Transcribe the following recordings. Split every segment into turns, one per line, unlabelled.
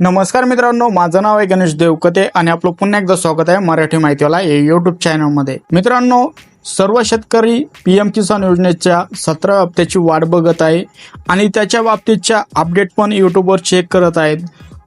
नमस्कार मित्रांनो माझं नाव आहे गणेश देवकते आणि आपलं पुन्हा एकदा स्वागत आहे मराठी माहितीवाला या युट्यूब चॅनलमध्ये मित्रांनो सर्व शेतकरी पी एम किसान योजनेच्या सतरा हप्त्याची वाट बघत आहे आणि त्याच्या बाबतीतच्या अपडेट पण यूट्यूबवर चेक करत आहेत.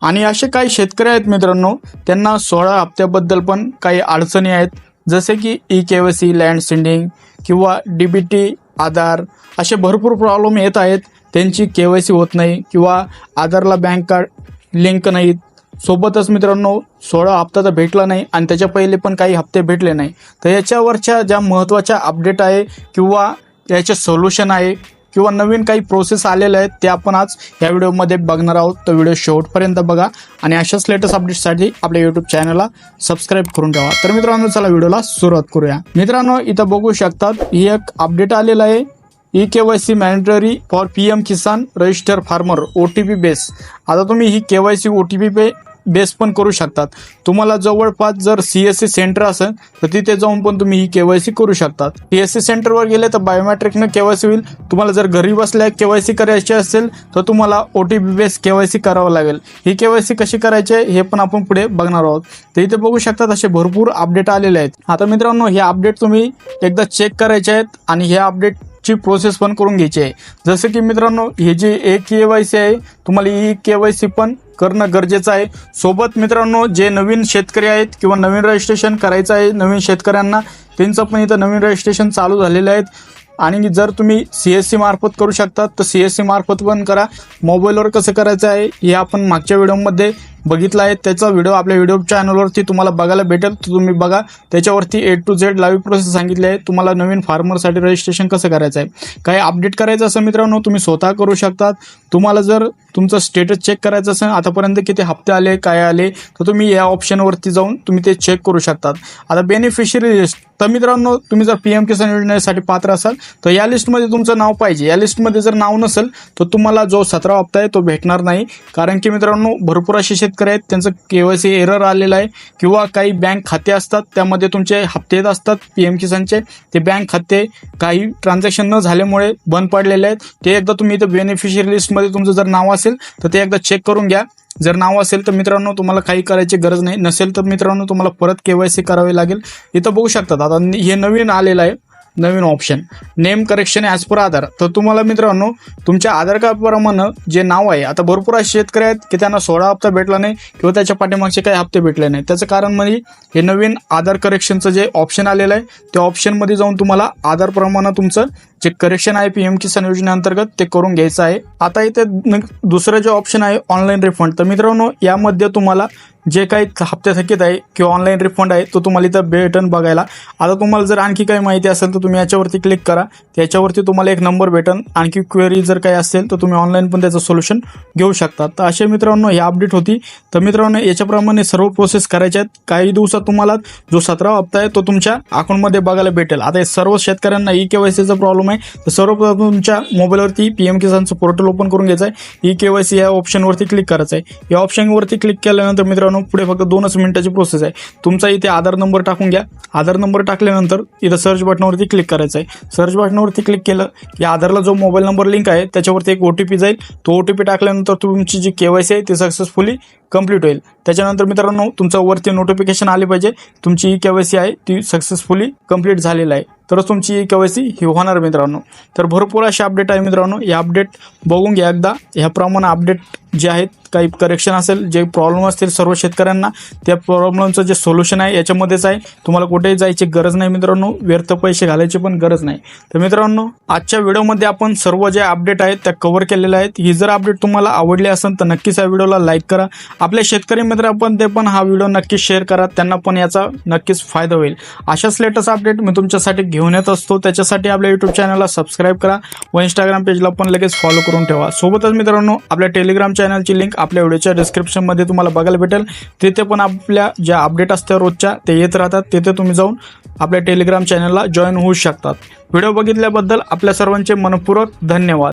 आणि असे काही शेतकरी आहेत मित्रांनो त्यांना सोळा हप्त्याबद्दल पण काही अडचणी आहेत. जसे की e K Y C land seeding किंवा डी बी टी आधार असे भरपूर प्रॉब्लेम येत आहेत. त्यांची के वाय सी होत नाही किंवा आधारला बँक कार्ड लिंक नाहीत. सोबतच मित्रांनो सोळा हप्ता तर भेटला नाही आणि त्याच्या पहिले पण काही हप्ते भेटले नाही. तर याच्यावरच्या ज्या महत्त्वाच्या अपडेट आहे किंवा याचे सोल्युशन आहे किंवा नवीन काही प्रोसेस आलेल्या आहेत ते आपण आज या व्हिडिओमध्ये बघणार आहोत. तर व्हिडिओ शेवटपर्यंत बघा आणि अशाच लेटेस्ट अपडेटसाठी आपल्या यूट्यूब चॅनलला सबस्क्राईब करून ठेवा. तर मित्रांनो चला व्हिडिओला सुरुवात करूया. मित्रांनो इथं बघू शकतात ही एक अपडेट आलेलं आहे. E K Y C mandatory for P M Kisan register farmer O T P base आता तुम्ही ही K Y C O T P पे बेस पण करू शकतात. तुम्हाला जवळपास जर सी एस सी सेंटर असेल तर तिथे जाऊन पण तुम्ही ही के वाय सी करू शकतात. सी एस सी सेंटरवर गेले तर बायोमॅट्रिकनं के वाय सी होईल. तुम्हाला जर घरी बसल्या के वाय सी करायची असेल तर तुम्हाला O T P base K Y C करावं लागेल. ही के वाय सी कशी करायची आहे हे पण आपण पुढे बघणार आहोत. तर इथे बघू शकतात असे भरपूर अपडेट आलेले आहेत. आता मित्रांनो हे अपडेट तुम्ही एकदा चेक करायचे आहेत आणि हे अपडेट ची प्रोसेस पण करून घ्यायची आहे. जसं की मित्रांनो हे जे ए के वाय सी आहे तुम्हाला ई के वाय सी पण करणं गरजेचं आहे. सोबत मित्रांनो जे नवीन शेतकरी आहेत किंवा नवीन रजिस्ट्रेशन करायचं आहे नवीन शेतकऱ्यांना त्यांचं पण इथं नवीन रजिस्ट्रेशन चालू झालेलं आहेत आणि जर तुम्ही सी एस सी मार्फत करू शकतात तर सी एस सी मार्फत पण करा. मोबाईलवर कसं करायचं आहे हे आपण मागच्या व्हिडिओमध्ये बघितला आहे त्याचा व्हिडिओ आपल्या व्हिडिओ चॅनलवरती तुम्हाला बघायला भेटेल. तर तुम्ही बघा त्याच्यावरती A to Z live process सांगितली आहे. तुम्हाला नवीन फार्मरसाठी रजिस्ट्रेशन कसं करायचं आहे काही अपडेट करायचं असं मित्रांनो तुम्ही स्वतः करू शकतात. तुम्हाला जर तुमचं स्टेटस चेक करायचं असेल आतापर्यंत किती हप्ते आले काय आले तर तुम्ही या ऑप्शनवरती जाऊन तुम्ही ते चेक करू शकतात. आता बेनिफिशियरी लिस्ट तर मित्रांनो तुम्ही जर पी एम किसान योजनेसाठी पात्र असाल तर या लिस्टमध्ये तुमचं नाव पाहिजे. या लिस्टमध्ये जर नाव नसेल तर तुम्हाला जो सतरा हप्ता आहे तो भेटणार नाही. कारण की मित्रांनो भरपूर असे शेतकरी आहेत त्यांचं के वाय सी एरर आलेलं आहे. किंवा काही बँक खाते असतात त्यामध्ये तुमचे हप्ते येत असतात पी एम किसानचे. ते बँक खाते काही ट्रान्झॅक्शन न झाल्यामुळे बंद पडलेले आहेत. ते एकदा तुम्ही इथं बेनिफिशियरी लिस्टमध्ये तुमचं जर नाव असेल तर ते एकदा चेक करून घ्या. जर नाव असेल तर मित्रांनो तुम्हाला काही करायची गरज नाही. नसेल तर मित्रांनो तुम्हाला परत के वाय सी करावी लागेल. इथं बघू शकतात. आता हे नवीन आलेलं आहे. नवीन option name correction as per Aadhaar. तर तुम्हाला मित्रांनो तुमच्या आधार कार्डप्रमाणे जे नाव आहे आता भरपूर असे शेतकरी आहेत की त्यांना सोळा हप्ता भेटला नाही किंवा त्याच्या पाठीमागचे काही हप्ते भेटले नाही. त्याचं कारण म्हणजे हे नवीन आधार करेक्शनचं जे ऑप्शन आलेलं आहे त्या ऑप्शनमध्ये जाऊन तुम्हाला आधारप्रमाणे तुमचं जे करेक्शन आहे पी एम किसान योजनेअंतर्गत ते करून घ्यायचं आहे. आता इथे दुसरं जे ऑप्शन आहे ऑनलाईन रिफंड तर मित्रांनो यामध्ये तुम्हाला जे काही हप्त्या थकीत आहे किंवा ऑनलाईन रिफंड आहे तो तुम्हाला इथं भेटन बघायला. आता तुम्हाला जर आणखी काही माहिती असेल तर तुम्ही याच्यावरती क्लिक करा. त्याच्यावरती तुम्हाला एक नंबर भेटन. आणखी क्वेरी जर काही असेल तर तुम्ही ऑनलाईन पण त्याचं सोल्युशन घेऊ शकता. तर असे मित्रांनो ही अपडेट होती. तर मित्रांनो याच्याप्रमाणे सर्व प्रोसेस करायच्या आहेत. काही दिवसात तुम्हाला जो सतरा हप्ता आहे तो तुमच्या अकाउंटमध्ये बघायला भेटेल. आता सर्व शेतकऱ्यांना ई के वाय सीचा प्रॉब्लेम आहे. तर सर्व तुमच्या मोबाईलवरती पी एम किसानचं पोर्टल ओपन करून घ्यायचं आहे. ई के वाय सी या ऑप्शनवरती क्लिक करायचं आहे. या ऑप्शनवरती क्लिक केल्यानंतर मित्रांनो पुढे फक्त दोनच मिनिटाची प्रोसेस आहे. तुमचा इथे आधार नंबर टाकून घ्या. आधार नंबर टाकल्यानंतर इथं सर्च बटनावरती क्लिक करायचं आहे. सर्च बटनावरती क्लिक केलं की आधारला जो मोबाईल नंबर लिंक आहे त्याच्यावरती एक ओ टी पी जाईल. तो ओ टी पी टाकल्यानंतर तुमची जी के वाय सी आहे ती सक्सेसफुली कंप्लीट होईल. त्याच्यानंतर मित्रांनो तुमचं वरती नोटिफिकेशन आले पाहिजे. तुमची ई के वाय सी आहे ती सक्सेसफुली कंप्लीट झालेलं आहे. तरच तुमची ई के वाय सी ही होणार मित्रांनो. तर भरपूर असे अपडेट आहे मित्रांनो. हे अपडेट बघून घ्या एकदा. ह्याप्रमाणे अपडेट जे आहेत काही करेक्शन असेल जे प्रॉब्लेम असतील सर्व शेतकऱ्यांना त्या प्रॉब्लेमचं जे सोल्युशन आहे याच्यामध्येच आहे. तुम्हाला कुठेही जायची गरज नाही मित्रांनो व्यर्थ पैसे घालायची पण गरज नाही. तर मित्रांनो आजच्या व्हिडिओमध्ये आपण सर्व जे अपडेट आहेत त्या कव्हर केलेल्या आहेत. ही जर अपडेट तुम्हाला आवडली असेल तर नक्कीच या व्हिडिओला लाईक करा. आपल्या शेतकरी मित्र आपण ते पण हा व्हिडिओ नक्कीच शेअर करा. त्यांना पण याचा नक्कीच फायदा होईल. अशाच लेटेस्ट अपडेट मी तुमच्यासाठी घेऊन येत असतो. त्याच्यासाठी आपल्या युट्यूब चॅनलला सबस्क्राईब करा. व इंस्टाग्राम पेजला पण लगेच फॉलो करून ठेवा. सोबतच मित्रांनो आपल्या टेलिग्राम चॅनलची लिंक आपल्या व्हिडिओच्या डिस्क्रिप्शनमध्ये तुम्हाला बघायला भेटेल. तिथे पण आपल्या ज्या अपडेट असतात रोजच्या ते येत राहतात. तिथे तुम्ही जाऊन आपल्या टेलिग्राम चॅनलला जॉईन होऊ शकतात. व्हिडिओ बघितल्याबद्दल आपल्या सर्वांचे मनपूर्वक धन्यवाद.